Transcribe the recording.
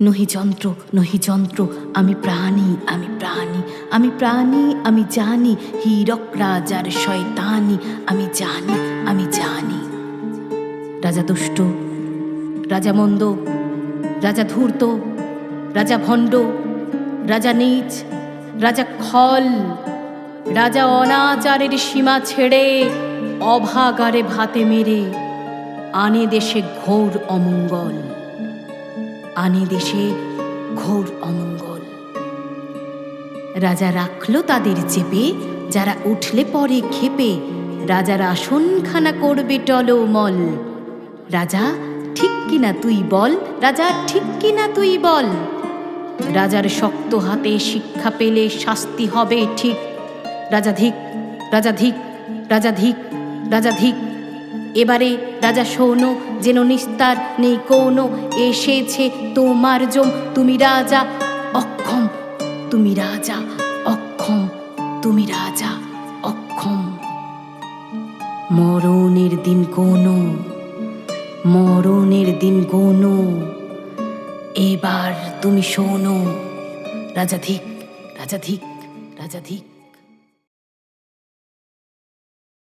নহি যন্ত্র নহি যন্ত্র, আমি প্রাণী আমি প্রাণী আমি প্রাণী, আমি জানি, হীরক রাজার শয়তানি, আমি জানি আমি জানি। রাজা দুষ্ট রাজা মন্দ, রাজা ধূর্ত, রাজা ভণ্ড, রাজা নীচ, রাজা খল, রাজা অনাচারের সীমা ছেড়ে, অভাগারে ভাতে মেরে, আনে দেশে ঘোর অমঙ্গল। আনে দেশে ঘোর অমঙ্গল। রাজা রাখল তাদের চেপে, যারা উঠলে পরে খেপে রাজার আসনখানা করবে টলমল। রাজা, ঠিক কিনা তুই বল? রাজা, ঠিক কিনা তুই বল? রাজার শক্ত হাতে শিক্ষা পেলে শাস্তি হবে ঠিক। রাজা ধিক রাজা ধিক রাজা ধিক রাজা ধিক এবারে রাজা শোনো, যেন নিস্তার নেই কোনো, এসেছে তোমার জম, তুমি রাজা অক্ষম, তুমি রাজা অক্ষম, তুমি রাজা অক্ষম। মরণের দিন কোনো, মরণের দিন কোনো, এবার তুমি শোনো, রাজা ধিক রাজা ধিক রাজা ধিক।